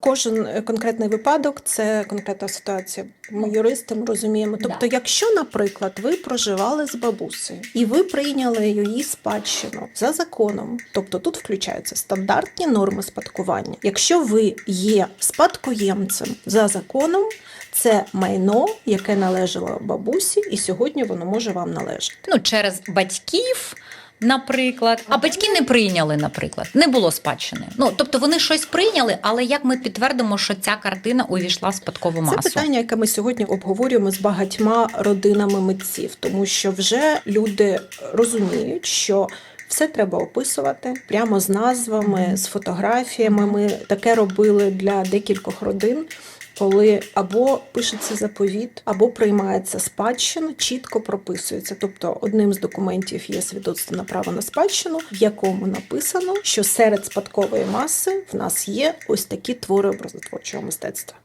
Кожен е, конкретний випадок це конкретна ситуація. Ми юристи ми розуміємо. Тобто, Да. якщо, наприклад, ви проживали з бабусею і ви прийняли її спадщину за законом, тобто тут включаються стандартні норми спадкування. Якщо ви є спадкоємцем за законом, це майно, яке належало бабусі, і сьогодні воно може вам належати. Ну, через батьків. Наприклад, а батьки не прийняли, наприклад, не було спадщини. Ну тобто вони щось прийняли, але як ми підтвердимо, що ця картина увійшла в спадкову масу? Це питання, яке ми сьогодні обговорюємо з багатьма родинами митців, тому що вже люди розуміють, що. Все треба описувати прямо з назвами, з фотографіями. Ми таке робили для декількох родин, коли або пишеться заповіт, або приймається спадщина, чітко прописується. Тобто, одним з документів є свідоцтво на право на спадщину, в якому написано, що серед спадкової маси в нас є ось такі твори образотворчого мистецтва.